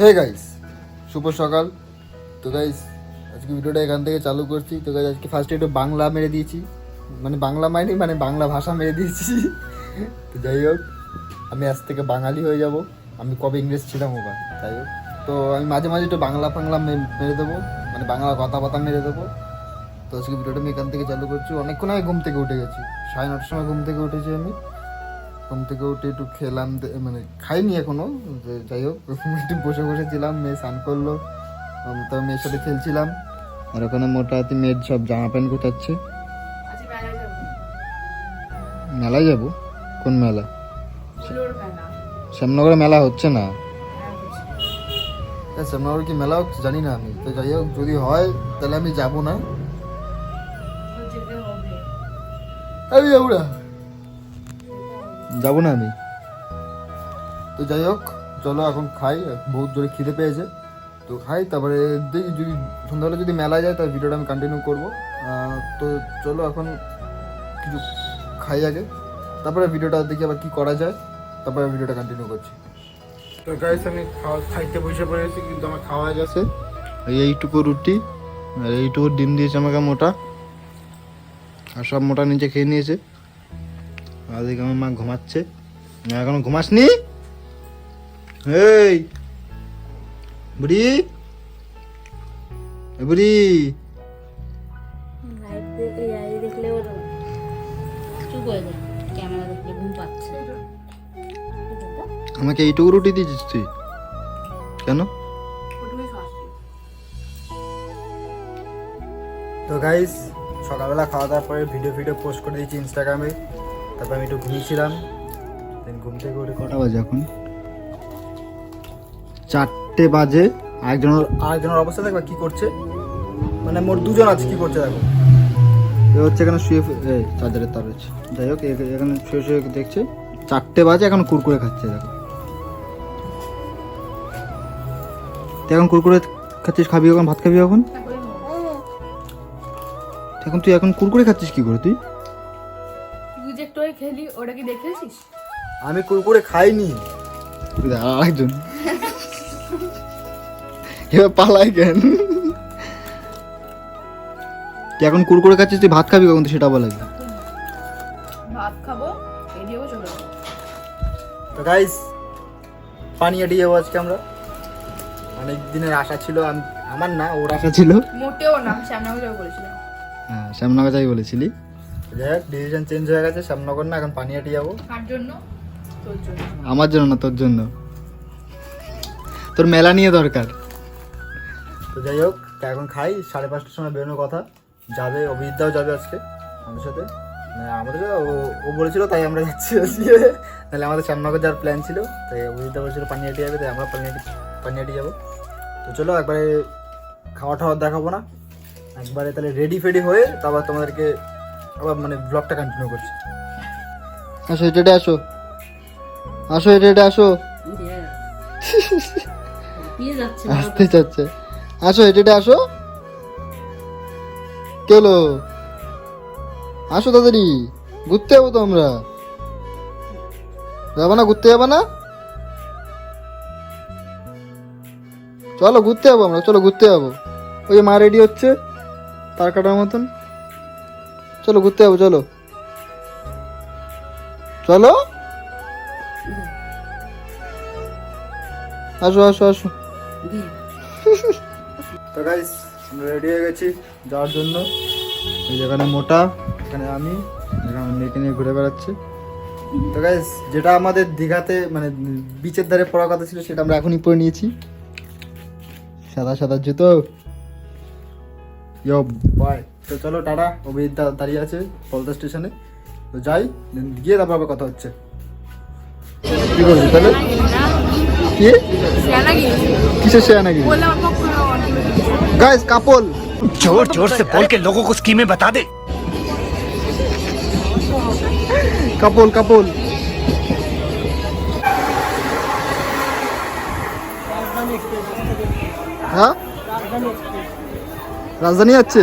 Hey guys শুভ সকাল। তো guys আজকে ভিডিওটা এখান থেকে চালু করছি। তো গাইস আজকে ফার্স্টে একটু বাংলা মেরে দিয়েছি। মানে বাংলা মাইনি মানে বাংলা ভাষা মেরে দিয়েছি। তো যাই হোক, আমি আজ থেকে বাঙালি হয়ে যাব। আমি কবে ইংরেজ ছিলাম ওবার যাই হোক। তো আমি মাঝে মাঝে একটু বাংলা ফাংলা মেরে দেবো। মানে বাংলা কথা কথা মেরে দেবো। তো আজকে ভিডিওটা আমি এখান থেকে চালু করছি। অনেকক্ষণ আগে ঘুম থেকে উঠে গেছি। সাড়ে নটার সময় ঘুম থেকে উঠেছি আমি। ঘুম থেকে উঠে একটু খেলাম মানে খাইনি এখনও যে যাই হোক একটু বসে বসে ছিলাম মেয়ে স্নান করল তো মেয়ের সাথে খেলছিলাম। আর ওখানে মোটামুটি মেয়ের সব জামা প্যান্ট কোথাচ্ছে মেলায় যাব? কোন মেলা? শ্যামনগরে মেলা হচ্ছে না? হ্যাঁ, শ্যামনগরে কি মেলা হচ্ছে? জানি না আমি। তো যাই হোক যদি হয় তাহলে আমি যাব না। আমি যাব না যাব না আমি। তো যাই হোক চলো এখন খাই বহুত জোরে খিদে পেয়েছে। তো খাই তারপরে দেখি যদি সন্ধ্যাবেলা যদি মেলা যায় তাহলে ভিডিওটা আমি কন্টিনিউ করব। তো চলো এখন কিছু খাই আগে। তারপরে ভিডিওটা দেখি আবার কি করা যায়। তারপরে ভিডিওটা কন্টিনিউ করছি। তো গাইস আমি খাওয়া খাইতে বসে পড়েছি কিন্তু আমার খাওয়া হয়ে গেছে। এই এইটুকু রুটি আর এইটুকু ডিম দিয়েছে আমাকে মোটা। আর সব মোটা নিচে খেয়ে নিয়েছে। আর এদিকে আমার মা ঘুমাচ্ছে। এখনও ঘুমাসনি? এই বুড়ি। বুড়ি। দেখলে ওর চুপ হয়ে যায় ক্যামেরা দেখলে ঘুম পাচ্ছে। আমাকে এইটুকু রুটি দিয়েছিস তুই? কেন? তো গাইস সকালবেলা খাওয়া দাওয়ার পরে ভিডিও ভিডিও পোস্ট করে দিয়েছি ইনস্টাগ্রামে তারপর আমি একটু ঘুমিয়েছিলাম দেন ঘুম থেকে উঠে কটা বাজে এখন? চারটে বাজে। আরেকজনের আরেকজনের অবস্থা দেখবা কি করছে? মানে মোট দুজন আছে কি করছে দেখো? এ হচ্ছে এখানে শুয়ে চার্জারের তার রয়েছে। যাই হোক এখানে শুয়ে শুয়ে দেখছে। চারটে বাজে এখন কুরকুরে খাচ্ছে দেখো। তুই এখন কুরকুরে খাচ্ছিস খাবি এখন ভাত খাবি এখন এখন তুই এখন কুরকুরে খাচ্ছিস কি করে তুই? খেলি ওটা কি দেখেছিস আমি কুরকুরে খাইনি। আরেকজন এবার পালাই কেন? তুই এখন কুরকুরে খাচ্ছিস তুই ভাত খাবি কখন? তুই সেটা বলে ভাত খাব চলে যাব তো গাইস পানি আটিয়ে যাব আজকে আমরা। অনেক দিনের আশা ছিল আমার না ওর আশা ছিল? মোটেও না সামনে যাব বলেছিলাম। হ্যাঁ শ্যামনগর যাই বলেছিলি? যাই হোক ডিসিশন চেঞ্জ হয়ে গেছে শ্যামনগর না এখন পানি আটিয়ে যাব। কার জন্য? তোর জন্য। আমার জন্য না তোর জন্য। তোর মেলা নিয়ে দরকার। তো যাই হোক তা এখন খাই সাড়ে পাঁচটার সময় বেরোনোর কথা। যাবে অভিজিৎদাও যাবে আজকে আমাদের সাথে। মানে আমাদের ও- ও বলেছিল তাই আমরা যাচ্ছি আজকে। নাহলে আমাদের শ্যামনগর যাওয়ার প্ল্যান ছিল তাই অভিজিৎদা বলেছিল পানিহাটি যাবে তাই আমরা পানিহাটি পানিহাটি যাব। তো চলো একবারে খাওয়া টাওয়া দেখাবো না। একবারে তাহলে রেডি ফেডি হয়ে তারপর তোমাদেরকে আবার মানে ব্লগটা কন্টিনিউ করছি। আসো, এটা আসো। আসো, এটা আসো। আসতে চাচ্ছে। আসো, এটা আসো। কেলো আসো তাড়াতাড়ি। ঘুরতে যাব তো আমরা। যাব না, ঘুরতে যাব না? চলো, ঘুরতে যাব আমরা, চলো, ঘুরতে যাব। ওই মা রেডি হচ্ছে, তার কাটার মতন। চলো, ঘুরতে যাব, চলো। চলো? আসো আসো আসো। তো গাইস আমরা রেডি হয়ে গেছি যাওয়ার জন্য। এই যেখানে মোটা, এখানে আমি, এখানে মেয়েকে নিয়ে ঘুরে বেড়াচ্ছে। তো গাইস যেটা আমাদের দীঘাতে মানে বিচের ধারে পড়ার কথা ছিল, সেটা আমরা এখনই পরে নিয়েছি। সাদা সাদা জুতো। ইয়ো বাই তো চলো টাটা অভিজিৎ দা- দাঁড়িয়ে আছে পলতা স্টেশনে তো যাই then গিয়ে তারপর আবার কথা হচ্ছে কি করবি তাহলে কি সেনা গিয়েছি কিসের শেয়া নাকি বললাম আমার পক্ষে গাইস কাপল जोर जोर से बोल के लोगों को स्कीमें बता दे কাপল কাপল হ্যাঁ রাজধানী যাচ্ছে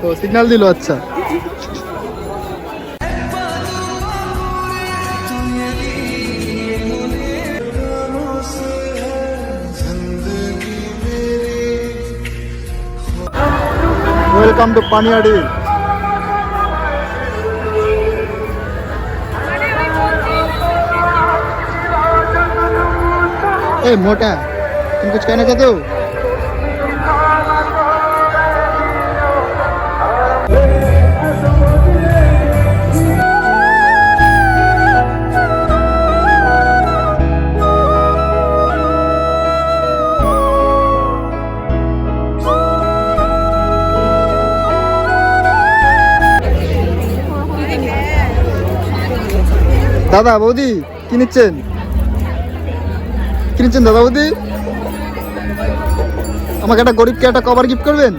ও সিগন্যাল দিল আচ্ছা। ওয়েলকাম টু পানিয়াডি এ মোটা তুমি কিছু कहना चाहते हो দাদা, বৌদি, কি নিচ্ছেন? কি নিচ্ছেন দাদা, বৌদি? আমাকে একটা গরিবকে একটা কভার গিফট করবেন?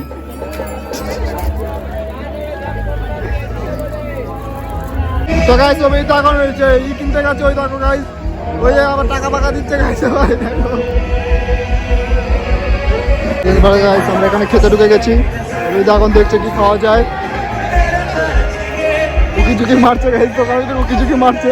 ওই ই কিনতে গেছে ওই আবার টাকা দিচ্ছে আমরা এখানে খেতে ঢুকে গেছি। ওই এখন দেখছে কি খাওয়া যায়। ঝুঁকি মারছে উকি ঝুঁকি মারছে।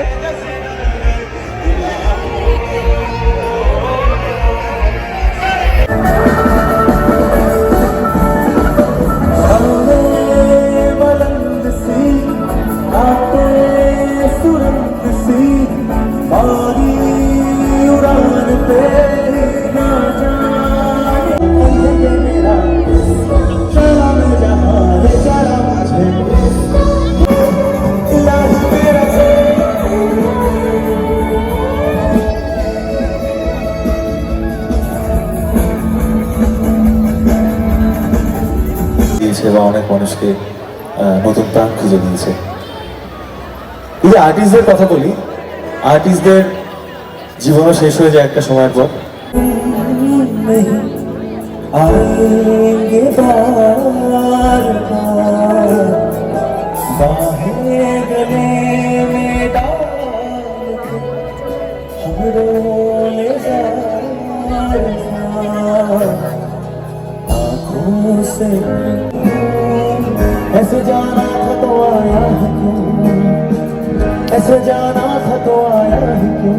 বা অনেক মানুষকে নতুন প্রাণ খুঁজে দিয়েছে এই যে আর্টিস্টদের কথা বলি আর্টিস্টদের জীবনও শেষ হয়ে যায় একটা সময়ের পর। नहीं से। ऐसे जाना था तो आया है क्यों? ऐसे जाना था तो आया है क्यों?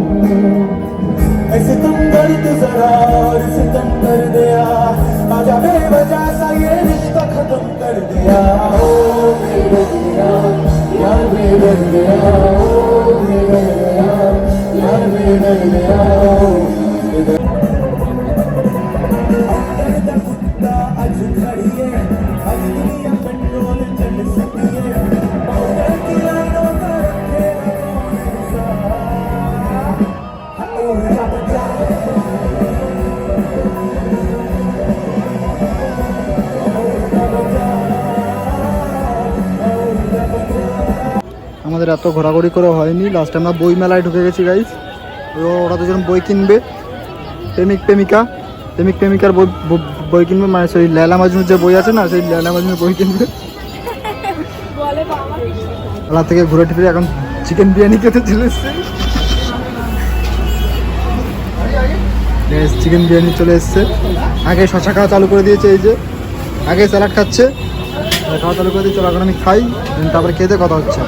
ऐसे तुम दर्द जरा और सितम कर दिया आजा बेवजह सा ये আমাদের এত ঘোরাঘুরি করে হয়নি। লাস্টে আমরা বই মেলায় ঢুকে গেছি গাইস ওরা দুজন বই কিনবে। প্রেমিক প্রেমিকা। প্রেমিক প্রেমিকার বই বই কিনবে। মানে সেই লেলা মাজনুর যে বই আছে না সেই লেলা মাজনুর বই কিনবে। ওরা থেকে ঘুরে টুরে এখন চিকেন বিরিয়ানি খেতে চলে এসছে। চিকেন বিরিয়ানি চলে এসছে। আগে শশা খাওয়া চালু করে দিয়েছে এই যে। আগে স্যালাড খাচ্ছে। খাওয়া চালু করে দিয়ে চলো এখন আমি খাই তারপরে খেতে কথা হচ্ছে।